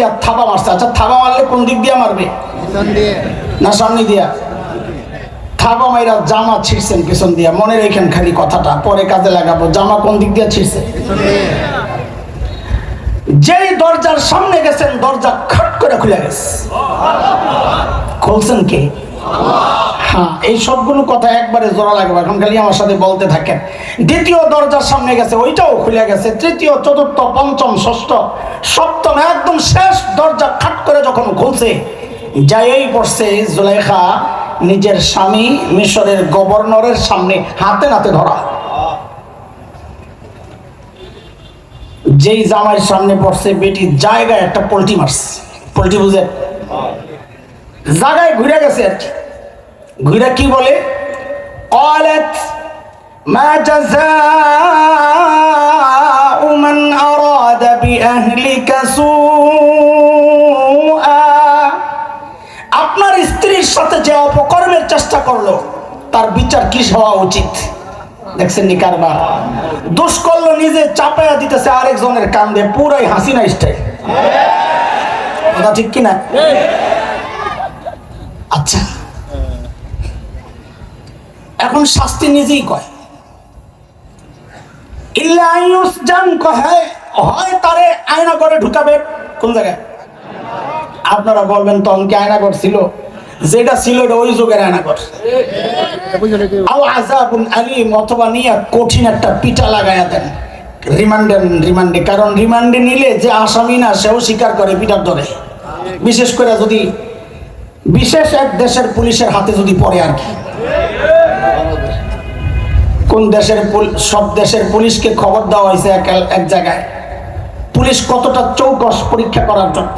দিয়া থাবা মারছে। আচ্ছা থাবা মারলে কোন দিক দিয়া মারবে? না সামনে দিয়া? থাবা মাইরা জামা ছিঁড়ছেন পেছন দিয়া। মনে রেখেন খালি কথাটা পরে কাজে লাগাবো। জামা কোন দিক দিয়া ছিঁড়ছে? যেই দরজার সামনে গেছেন দরজা খট করে খুলে গেছে। খুলছেন কে? হ্যাঁ এই সবগুলো কথা একবারে জোড়া লাগবে, এখন খালি আমার সাথে বলতে থাকেন। দ্বিতীয় দরজার সামনে গেছে, ওইটাও খুলে গেছে। তৃতীয়, চতুর্থ, পঞ্চম, ষষ্ঠ, সপ্তম, একদম শেষ দরজা খাট করে যখন খুলছে যাই পড়ছে জুলেখা নিজের স্বামী মিশরের গভর্নরের সামনে হাতে নাতে ধরা। যেই জামাইয়ের সামনে পড়ছে, বেটি জায়গায় একটা পোল্ট্রি মারছে। পোল্ট্রি বুঝে জায়গায় ঘুরে গেছে আর কি। ঘুরে কি বলে قالت ما جزاء من أراد بأهلك سوءا আপনার স্ত্রীর সাথে যে অপকর্মের চেষ্টা করলো তার বিচার কি হওয়া উচিত দেখছেন নি কারবার দোষ করলো নিজে চাপায়া দিতেছে আরেকজনের কান্দে পুরাই হাসিনা স্টাইল কথা ঠিক কিনা আচ্ছা এখন শাস্তি নিজেই কয়। জান হয় তারে আয়না করে ঢুকাবে। কোন জায়গায়? আপনারা বলবেন আয়না ঘর ছিল। যেটা ছিল এটা ওই যুগের আয়না আও আজাবুন আলিম, অথবা নিয়ে কঠিন একটা পিটা লাগায়া দেন। রিমান্ডে রিমান্ডে। কারণ রিমান্ডে নিলে যে আসামি না, সেও স্বীকার করে পিটার ধরে বিশেষ করে যদি, বিশেষ এক দেশের পুলিশের হাতে যদি পড়ে আর কি। কোন দেশের সব দেশের পুলিশকে খবর দেওয়া হয়েছে এক এক জায়গায়। পুলিশ কতটা চৌকস পরীক্ষা করার জন্য?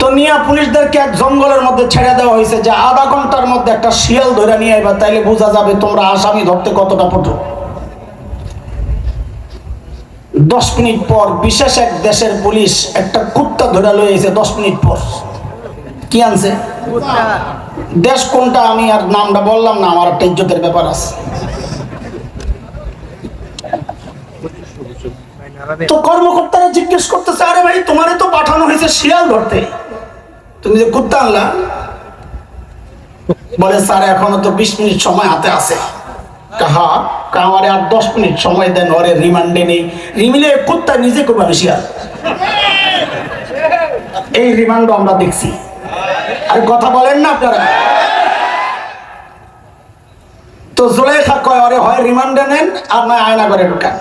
তো নিয়া পুলিশদেরকে এক জঙ্গলের মধ্যে ছেড়ে দেওয়া হয়েছে যে আধা ঘণ্টার মধ্যে একটা শিয়াল ধরে নিয়ে এবার তাইলে বোঝা যাবে তোমরা আসামি ধরতে কতটা পটু দশ মিনিট পর বিশেষ এক দেশের পুলিশ একটা কুত্তা ধরে লয়েছে দশ মিনিট পর কি আনছে? দেশ কোনটা আমি আর নামটা বললাম না, আমার একটা ইজ্জতের ব্যাপার আছে। তো কর্মকর্তারা জিজ্ঞেস করতেছে, আরে ভাই, তোমারে তো পাঠানো হয়েছে শিয়াল ধরতে। তুমি যে কুত্তা আনলা? বলে, স্যার, এখনও তো বিশ মিনিট সময় হাতে আছে। কাহা? আমারে আর দশ মিনিট সময় দেন, ওরে রিমান্ডে নেই। রিমিলে কুত্তা নিজে করবে শিয়াল। এই রিমান্ড আমরা দেখছি। কথা বলেন না আপনারা। তো জুলেখা কয়, আরে হয় রিমান্ডে নেন আর নয় আয়না করে ঢুকান।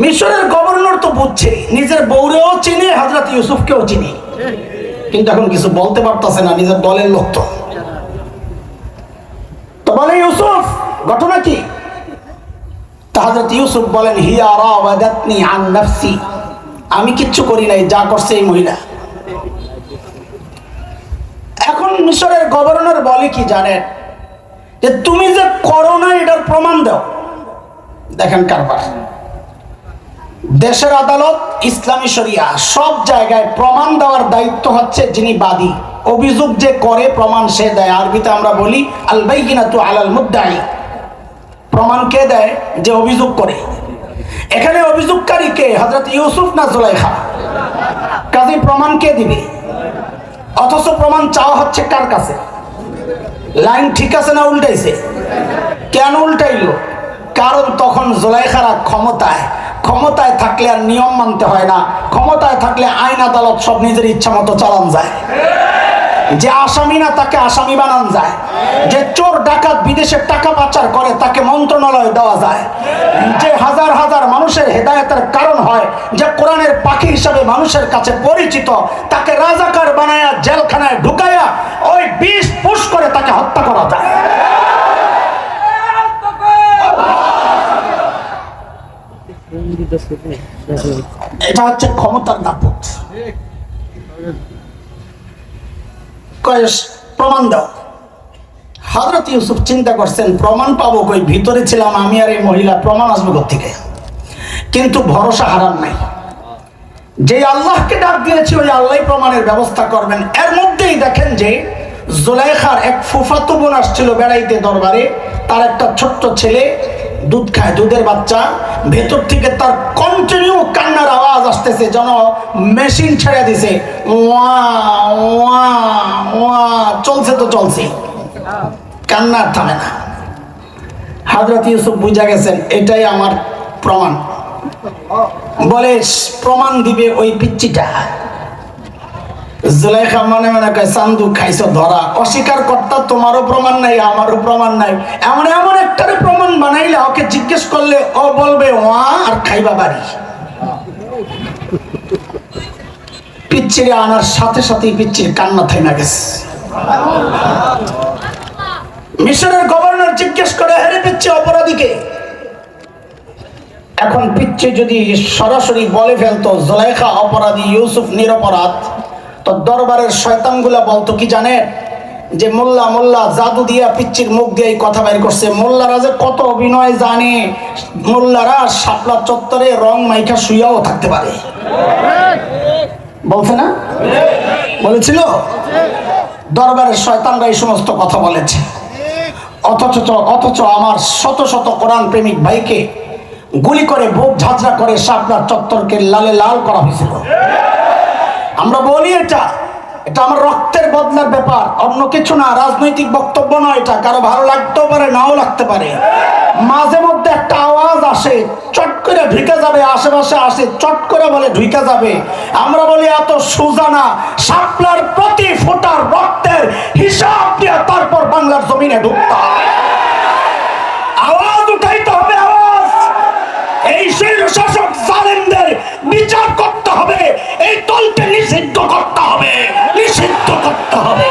মিশরের গভর্নর তো বুঝছে, নিজের বউরেও চিনে হাজরত ইউসুফকেও চিনি। কিন্তু এখন কিছু বলতে পারতেছে না, নিজের দলের লোক তো। বলে, ইউসুফ, ঘটনা কি? হজরত ইউসুফ বলেন, হিয়া রাওয়াদাতনি আন নাফসি। আমি কিচ্ছু করি নাই, যা করছে এই মহিলা এখন মিশরের গভর্নর বলে কি জানেন? যে তুমি যে করো না এটার প্রমাণ দাও। দেখেন কারবার। দেশের আদালত, ইসলামী শরিয়া সব জায়গায় প্রমাণ দেওয়ার দায়িত্ব হচ্ছে যিনি বাদী। অভিযোগ যে করে, প্রমাণ সে দেয়। আরবিতে আমরা বলি আলবাই কিনা তু আলাল মুদ্দাই। প্রমাণ কে দেয়? যে অভিযোগ করে। এখানে অভিযোগকারী কে? হজরত ইউসুফ না জুলাইখা? কাজে প্রমাণ কে দিবে? অথচ প্রমাণ চাওয়া হচ্ছে কার কাছে? লাইন ঠিক আছে না উল্টাইছে? কেন উল্টাইলো? কারণ তখন জোলাইখারা ক্ষমতায় ক্ষমতায় থাকলে আর নিয়ম মানতে হয় না। ক্ষমতায় থাকলে আইন আদালত সব নিজের ইচ্ছা মতো চালান যায়। যে আসামি না, তাকে আসামি বানান যায়। যে চোর ডাকাত বিদেশে টাকা পাচার করে, তাকে মন্ত্রণালয় দেওয়া যায়। যে হাজার হাজার মানুষের হেদায়তের কারণ হয়, যে কোরআনের পাখি হিসাবে মানুষের কাছে পরিচিত, তাকে রাজাকার বানায়া জেলখানায় ঢুকায়া ওই বিষ পুশ করে তাকে হত্যা করা যায়। এটা হচ্ছে ক্ষমতার দাপট। কয়েস, প্রমাণ দাও। হজরত ইউসুফ চিন্তা করছেন, প্রমাণ পাবো কই? ভিতরে ছিলাম আমি আর এই মহিলা, প্রমাণ আসবে থেকে কিন্তু ভরসা হারান নাই। যে আল্লাহকে ডাক দিয়েছি, ওই আল্লাহ প্রমাণের ব্যবস্থা করবেন। এর মধ্যেই দেখেন যে, জোলাইখার এক ফুফাতো বোন আসছিল বেড়াইতে দরবারে, তার একটা ছোট্ট ছেলে দুধ খায় দুধের বাচ্চা, ভেতর থেকে তার কন্টিনিউ কান্নার আওয়াজ আসতেছে, যেন মেশিন ছেড়ে দিছে। চলছে তো চলছে। কান্না আর থামে না। হাজরত ইউসুফ বুঝা গেছেন, এটাই আমার প্রমাণ। বলে, প্রমাণ দিবে ওই পিচ্চিটা। জুলাইখা মনে মনে কয় চান্দু খাইছো, ধরা। অস্বীকার কর্তা, তোমারও প্রমাণ নাই, আমারও প্রমাণ নাই। এমন এমন একটারে প্রমাণ বানাইলে ওকে জিজ্ঞেস করলে ও বলবে, ওয়া, আর খাইবা বাড়ি। পিচ্ছিরে আনার সাথে সাথেই পিচ্ছির কান্না থাইমা গেছে। মিশরের গভর্নর জিজ্ঞেস করে হেরে পিচ্ছে অপরাধীকে এখন পিচ্ছে যদি সরাসরি বলে ফেলতো, জোলাইখা, অপরাধী ইউসুফ, নিরপরাধ, তো দরবারের শয়তানগুলা বলতো, কি জানেন? যে মোল্লা মোল্লা, জাদু দিয়া পিচ্চির মুখ দিয়ে কথা বের করছে। মোল্লারা যে কত অভিনয় জানে, মোল্লারা শাপলা চত্বরে রং মাইখা শুইয়াও থাকতে পারে। বলছে না? বলেছিল? দরবারের শয়তানরা এই সমস্ত কথা বলেছে। অথচ অথচ আমার শত শত কোরআন প্রেমিক ভাইকে গুলি করে বুক ঝাঁঝরা করে শাপলার চত্বরকে লালে লাল করা হয়েছিল। আমরা বলি এটা। এটা আমার রক্তের বদলার ব্যাপার। অন্য কিছু না, রাজনৈতিক বক্তব্য নয় এটা। কারও ভালো লাগতেও পারে, নাও লাগতে পারে। মাঝে মধ্যে একটা আওয়াজ আসে, চট করে ঢুকে যাবে, আশেপাশে আসে, চট করে বলে ঢুকে যাবে। আমরা বলি, এত সোজা না শাপলার প্রতি ফোটার রক্তের হিসাব দিয়ে তারপর বাংলার জমিনে ঢুকতে আওয়াজ উঠাইতে হবে, আওয়াজ। এই জালেমদের বিচার করতে হবে। এই দলকে নিষিদ্ধ করতে হবে। নিষিদ্ধ করতে হবে।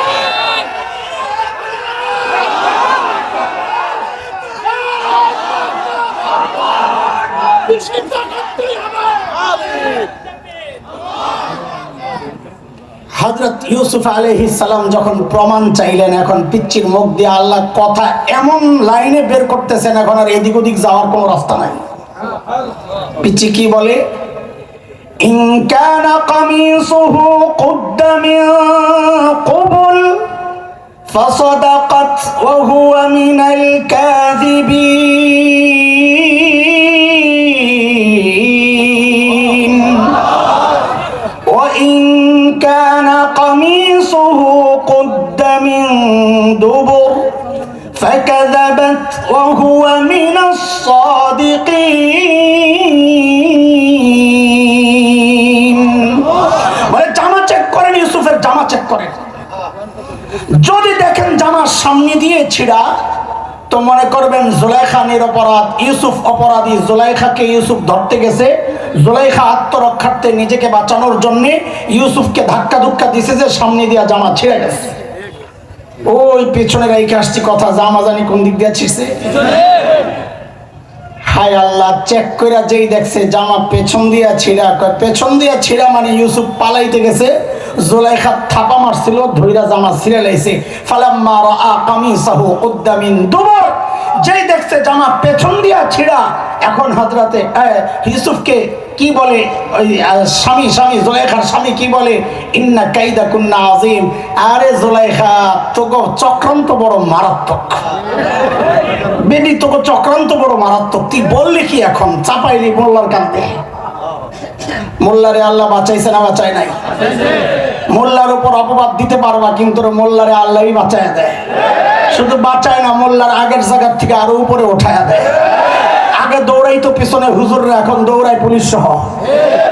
হজরত ইউসুফ সালাম যখন প্রমাণ চাইলেন, এখন পিচ্চির মুখ দিয়ে আল্লাহ কথা এমন লাইনে বের করতেছেন, এখন আর এদিক ওদিক যাওয়ার কোনো রাস্তা নাই। পিচ্চি কি বলে? إن كان قميصه قد من قبل فصدقت وهو من الكاذبين. وإن كان قميصه قد من دبر فكذبت وهو من الصادقين. চেক করেন। যদি দেখেন জামার সামনে দিয়ে ছিড়া, তো মনে করবেন জুলাইখা নিরপরাধ ইউসুফ অপরাধী জুলাইখাকে ইউসুফ ধরতে গেছে। জুলাইখা আত্মরক্ষার্থে নিজেকে বাঁচানোর জন্য ইউসুফকে ধাক্কা ধুক্কা দিছে যে সামনে দিয়া জামা ছিঁড়ে গেছে। ওই পেছনে রেখে আসছি কথা জামা জানি কোন দিক দিয়ে ছিঁড়ছে? হায় আল্লাহ চেক করে যেই দেখছে জামা পেছন দিয়া ছিঁড়া। পেছন দিয়া ছিঁড়া মানে ইউসুফ পালাইতে গেছে। জোলাইখা থাপা মারছিল, ধৈরা জামা ছিঁড়ে লাইছে। ফালাম্মা রাআ কামিসাহু কুদ্দা মিন দুবর। যেই দেখছে জামা পেছন দিয়া ছিঁড়া, এখন হাজরাতে ইউসুফকে কি বলে, ওই স্বামী স্বামী, জোলাইখার স্বামী কি বলে? ইন্না কাইদা কুন্না আজিম আরে জোলাইখা তোকে চক্রান্ত বড় মারাত্মক। বেনি তোকে চক্রান্ত বড় মারাত্মক। তুই বললি কি এখন? চাপাইলি মোল্লার কান্দে মোল্লারে আল্লাহ বাঁচাইছে না বাঁচায় নাই। মোল্লার উপর অপবাদ দিতে পারবা কিন্তু মোল্লারে আল্লাহই বাঁচায় দেয়। শুধু বাঁচায় না, মোল্লার আগের জায়গার থেকে আরও উপরে উঠায় দেয়। আগে দৌড়াই তো পিছনে হুজুররা, এখন দৌড়ায় পুলিশ সহ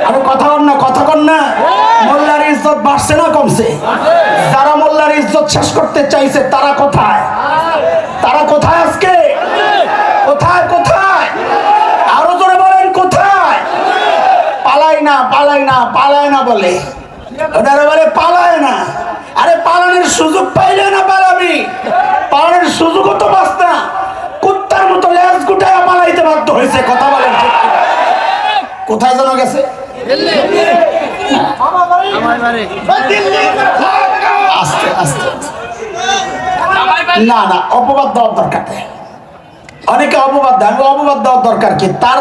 আরে কথা কর না, কথা কর না। মোল্লার ইজ্জত বাড়ছে না, কমছে। যারা মোল্লার ইজ্জত শেষ করতে চাইছে, তারা কোথায়? তারা কোথায় আজকে? কোথায় কোথায়? আরও জোরে বলেন, কোথায়? পালাই না পালাই না পালায় না বলে। ওনারা বলে পালায় না। আরে পালানোর সুযোগ পাইলে না পালাবি। পালানোর সুযোগও তো পাস না। কুত্তার মতো লেজ গুটায় পালাইতে বাধ্য হয়েছে, কথা বলেন কোথায় যেন গেছে? আস্তে আস্তে না না, অপবাদ দেওয়ার দরকার অনেকে অপবাদ দেয় অপবাদ দেওয়ার দরকার কি? তার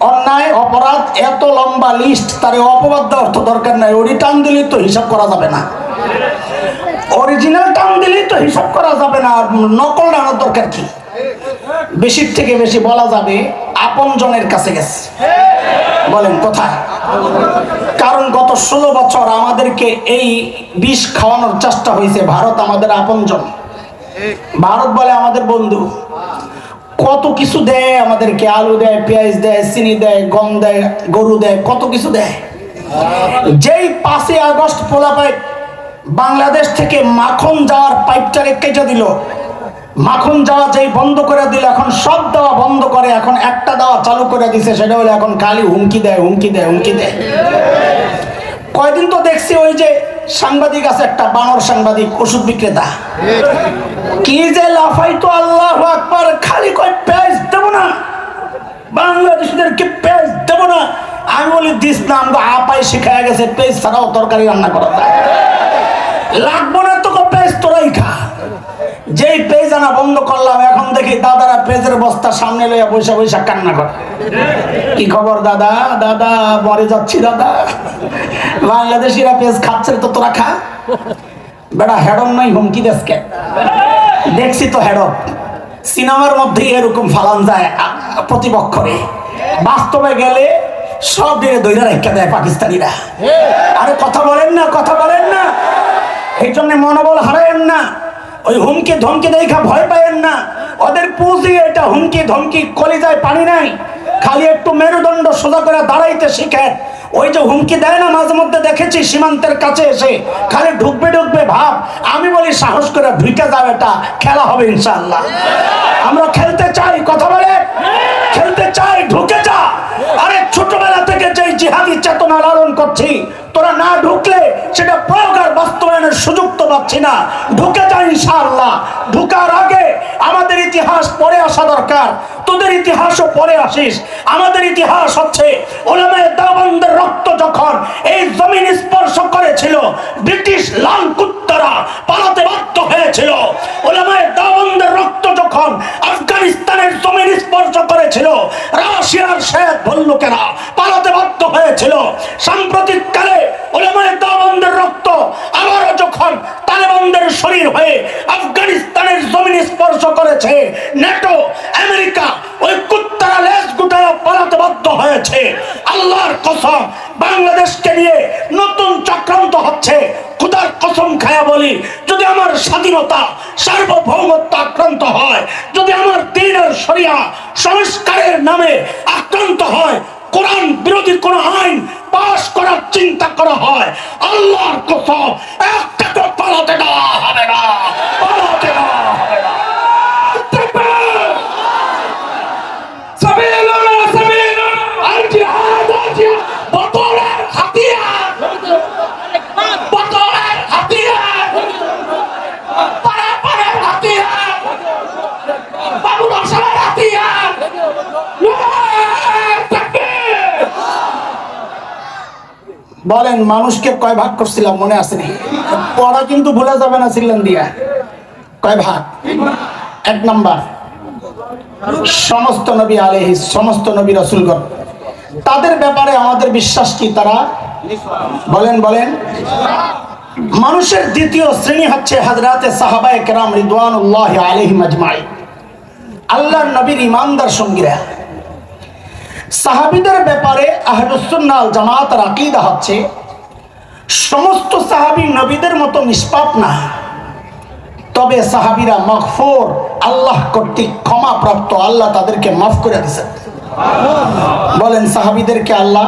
অন্যায়, অপরাধ, এত লম্বা লিস্ট তার অপবাদ অর্থ দরকার নাই। ওরি টান দিলে তো হিসাব করা যাবে না। অরিজিনাল টান দিলেই তো হিসাব করা যাবে না। নকল আনার দরকার কি? বেশির থেকে বেশি বলা যাবে, আপন জনের কাছে গেছে। বলেন, কোথায়? কারণ গত ষোলো বছর আমাদেরকে এই বিষ খাওয়ানোর চেষ্টা হয়েছে। ভারত আমাদের আপনজন ভারত বলে আমাদের বন্ধু। কত কিছু দেয় আমাদেরকে? আলু দেয়, পেঁয়াজ দেয়, চিনি দেয়, গম দেয়, গরু দেয়, কত কিছু দেয়? যেই পাঁচই আগস্ট পোলাপাই বাংলাদেশ থেকে মাখন যাওয়ার পাইপটারে কেটে দিল। মাখন যাওয়া যেই বন্ধ করে দিল, এখন সব দেওয়া বন্ধ করে, এখন একটা দেওয়া চালু করে দিছে, সেটা হলো এখন খালি হুমকি দেয় হুমকি দেয় হুমকি দেয়। কয়দিন তো দেখছি ওই যে সাংবাদিক আছে একটা বানর সাংবাদিক, ওষুধ বিক্রেতা। কি যে লাফাই তো আল্লাহ আকবার, খালি কয়, পেঁয়াজ দেব না। বাংলাদেশিদেরকে পেঁয়াজ দেব না। আমি বলি, দিস না আমরা আপাই শিখায় গেছে, পেঁয়াজ ছাড়াও তরকারি রান্না করা যায়। লাগবো না তোকে, পেঁয়াজ তোরাই খা। যেই পেজ আনা বন্ধ করলাম এখন দেখি দাদারা পেজের বস্তা সামনে লইয়া বৈশা বৈশা কান্না করে। কি খবর দাদা? দাদা মরে যাচ্ছি দাদা। বাংলাদেশিরা পেজ খাচ্ছে তো তোরা খা। বেটা হেডম নাই হুমকি দেশকে দেখছি তো হেডম সিনেমার মধ্যে এরকম ফালান যায় প্রতিপক্ষরে বাস্তবে গেলে সব দিনে দৈরা রেখা দেয় পাকিস্তানিরা। আরে কথা বলেন না কথা বলেন না। এই জন্য মনোবল হারায়েন না। ওই হুমকি ধমকি দেখা ভয় পায়েন না। ওদের পুঁজি এটা হুমকি ধমকি, কলিজায় পানি নাই। খালি একটু মেরুদণ্ড সোজা করে দাঁড়াইতে শিখেন। ওই যে হুমকি দেয় না, মাঝে মধ্যে দেখেছি সীমান্তের কাছে এসে খালি ঢুকবে ঢুকবে ভাব। আমি বলি, সাহস করে ঢুকে যাও এটা। খেলা হবে ইনশাআল্লাহ। আমরা খেলতে চাই, কথা বলে? খেলতে চাই, ঢুকে যা। আরে ছোটবেলা থেকে যে জিহাদি চেতনা লালন করছি, তোরা না ঢুকলে সেটা প্রয়োগ আর বাস্তবায়নের সুযোগ পাচ্ছি না। ঢুকে যা ইনশাআল্লাহ। ঢুকার আগে আমাদের ইতিহাস পড়ে আসা দরকার। তোদের ইতিহাসও পড়ে আসিস। আমাদের ইতিহাস হচ্ছে ওলামায়ে দাওবন্দের রক্ত যখন এই জমিন স্পর্শ করেছিল, ব্রিটিশ লাল কুত্তারা পালাতে বাধ্য হয়েছিল। ওলামায়ে দাওবন্দের রক্ত যখন আফগানিস্তানের জমিন স্পর্শ করেছিল, রাশিয়ার শেখ ভল্লুকেরা পালাতে বাধ্য হয়েছিল। সাম্প্রতিক কালে ওলামায়ে শরীর হয়ে আফগানিস্তানের জমিন স্পর্শ করেছে। নেটো, আমেরিকা ওই কুত্তারা লেজ গুটায় পালাতে বাধ্য হয়েছে। আল্লাহর কসম, বাংলাদেশকে নিয়ে নতুন চক্রান্ত হচ্ছে। খুদার কসম খায়া বলি, যদি আমার স্বাধীনতা, সার্বভৌমত্ব আক্রান্ত হয়, যদি আমার দিনের সরিয়া সংস্কারের নামে আক্রান্ত হয় কোরআন বিরোধী কোন আইন পাশ করার চিন্তা করা হয়। আল্লাহর কসম, একটা তো পালাতে দেওয়া হবে না। পালাতে না। পাড়া বলেন, মানুষকে কয় ভাগ করছিলাম, মনে আসেনি পড়া কিন্তু ভুলে যাবে না সিলেন দিয়া। কয় ভাগ? এক নাম্বার। সমস্ত নবী আলহি সমস্ত নবী রসুলগণ। তাদের ব্যাপারে আমাদের বিশ্বাস কি তারা? বলেন বলেন। মানুষের দ্বিতীয় শ্রেণি হচ্ছে হাজরাতে সাহাবায়ে কেরাম রিদওয়ানুল্লাহ আল্লাহর নবীর ইমানদার সঙ্গীরা। সাহাবীদের ব্যাপারে আহলুসুন্নাল জামাতের আকীদা হচ্ছে, সমস্ত সাহাবী নবীদের মতো নিষ্পাপ না। তবে সাহাবীরা মগফুর, আল্লাহ কর্তৃক ক্ষমা প্রাপ্ত, আল্লাহ তাদেরকে মাফ করে দিয়েছেন বলেন সাহাবীদেরকে আল্লাহ?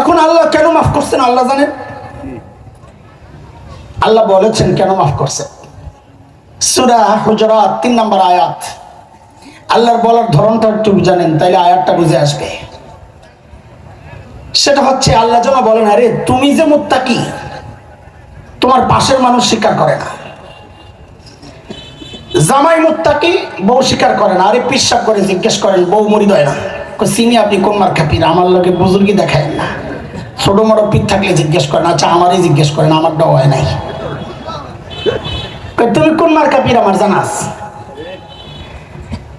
এখন আল্লাহ কেন মাফ করছেন আল্লাহ জানেন? আল্লাহ বলেছেন কেন মাফ করছেন। সুরা হুজরাত, তিন নম্বর আয়াত। আল্লাহর বলার ধরনটা একটু জানেন, তাইলে আয়াতটা বুঝে আসবে। সেটা হচ্ছে আল্লাহ যেন বলেন, আরে, তুমি যে মুত্তাকি, তোমার পাশের মানুষ স্বীকার করে না। জামাই মুত্তাকি, বউ স্বীকার করে না। আরে পিসাব করে, জিজ্ঞেস করেন, বউ মরি দেয় না। চিনি আপনি কোন মার খাপির আমার লোকে বুজুর্গি দেখায় না। ছোট মোটো পিঠ থাকলে জিজ্ঞেস করেন আচ্ছা আমারই জিজ্ঞেস করেন আমারটাও হয় নাই। তুমি কোন মার খাপির আমার জানাস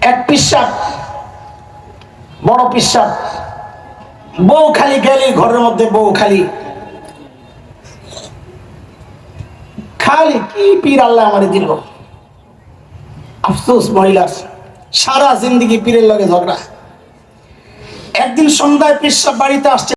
এক পিসাব, বড় পিসাব। বউ খালি গেলি, ঘরের মধ্যে বউ খালি। খালি কি পীর আল্লাহ আমার দিল? আফসোস মহিলার সারা জিন্দগি পীরের লগে ঝগড়া। একদিন সন্ধ্যায় পিসাব বাড়িতে আসছে